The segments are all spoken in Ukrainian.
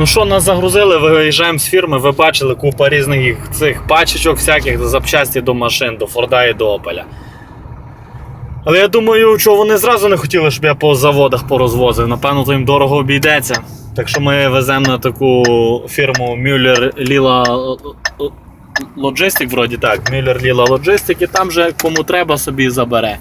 Ну що, нас загрузили, виїжджаємо з фірми, ви бачили купа різних цих пачечок всяких запчасті до машин, до Форда і до Опеля. Але я думаю, що вони зразу не хотіли, щоб я по заводах порозвозив. Напевно, то їм дорого обійдеться. Так що ми веземо на таку фірму Müller Lila Logistic, вроді так. Müller Lila Logistic, і там же кому треба собі забере.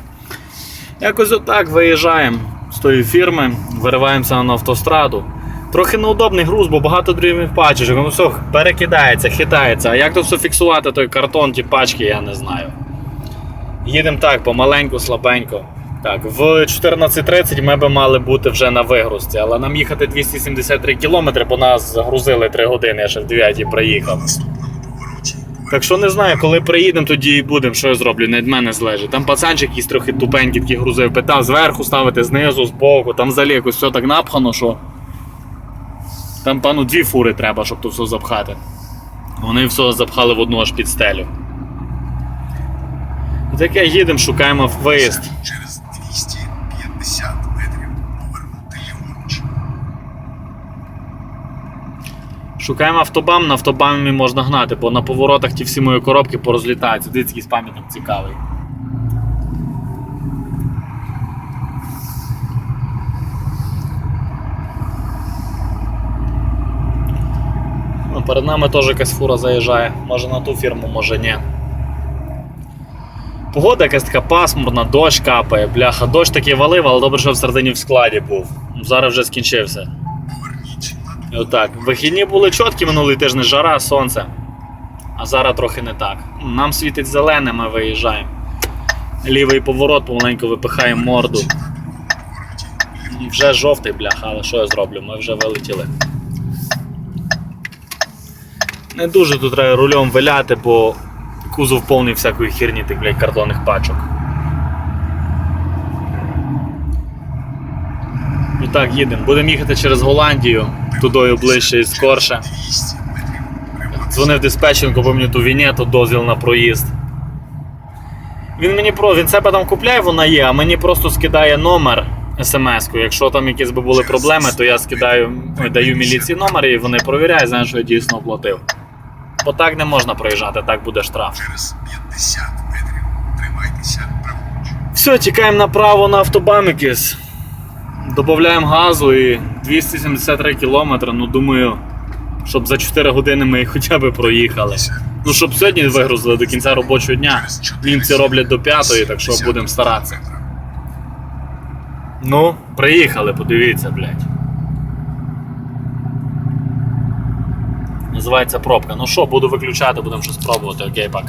Якось отак виїжджаємо з тої фірми, вириваємося на автостраду. Трохи неудобний груз, бо багато дрібних пачечок, воно все перекидається, хитається. А як то все фіксувати, той картон, ті пачки, я не знаю. Їдемо так, помаленьку, слабенько. Так, в 14.30 ми би мали бути вже на вигрузці, але нам їхати 273 кілометри, бо нас загрузили 3 години, я ще в 9 приїхав. Так що не знаю, коли приїдемо, тоді і будемо, що я зроблю, не від мене залежить. Там пацанчик якийсь трохи тупенький такий грузив, питав зверху ставити, знизу, збоку, там взагалі якось все так напхано, що. Там, пану, дві фури треба, щоб то все запхати. Вони все запхали в одну аж під стелю. І таке їдемо, шукаємо виїзд. Через 250 метрів повернути ліворуч. Шукаємо автобам, на автобамі можна гнати, бо на поворотах ті всі мої коробки порозлітаються. Дивіться, якийсь пам'ятник цікавий. Перед нами теж якась фура заїжджає. Може на ту фірму, може ні. Погода якась така пасмурна, дощ капає, бляха, дощ такий валив, але добре, що всередині в складі був. Зараз вже скінчився. Отак. Вихідні були чіткі минулий тиждень, жара, сонце. А зараз трохи не так. Нам світить зелене, ми виїжджаємо. Лівий поворот помаленьку випихаємо морду. Вже жовтий бляха, але що я зроблю? Ми вже вилетіли. Не дуже тут треба рулем виляти, бо кузов повний всякої херні тих, блядь, картонних пачок. І так, їдемо. Будемо їхати через Голландію, тудою ближче і скорше. Дзвонив диспетчерку, бо мені ту вінету, дозвіл на проїзд. Він мені про він себе там купляє, вона є, а мені просто скидає номер смс-ку. Якщо там якісь би були проблеми, то я скидаю, даю міліції номер і вони провіряють, знають, що я дійсно оплатив. Бо так не можна проїжджати, так буде штраф. Через 50 метрів тримайтеся праворуч. Все, тікаємо направо на автобам якийсь. Додаємо газу і 273 кілометри, ну думаю, щоб за 4 години ми хоча б проїхали. Ну, щоб сьогодні вигрузили до кінця робочого дня. Через 4 Німці роблять до п'ятої, так що будемо старатися. Ну, приїхали, подивіться, блядь. Називається пробка. Ну що, буду виключати, будемо щось пробувати. Окей, пока.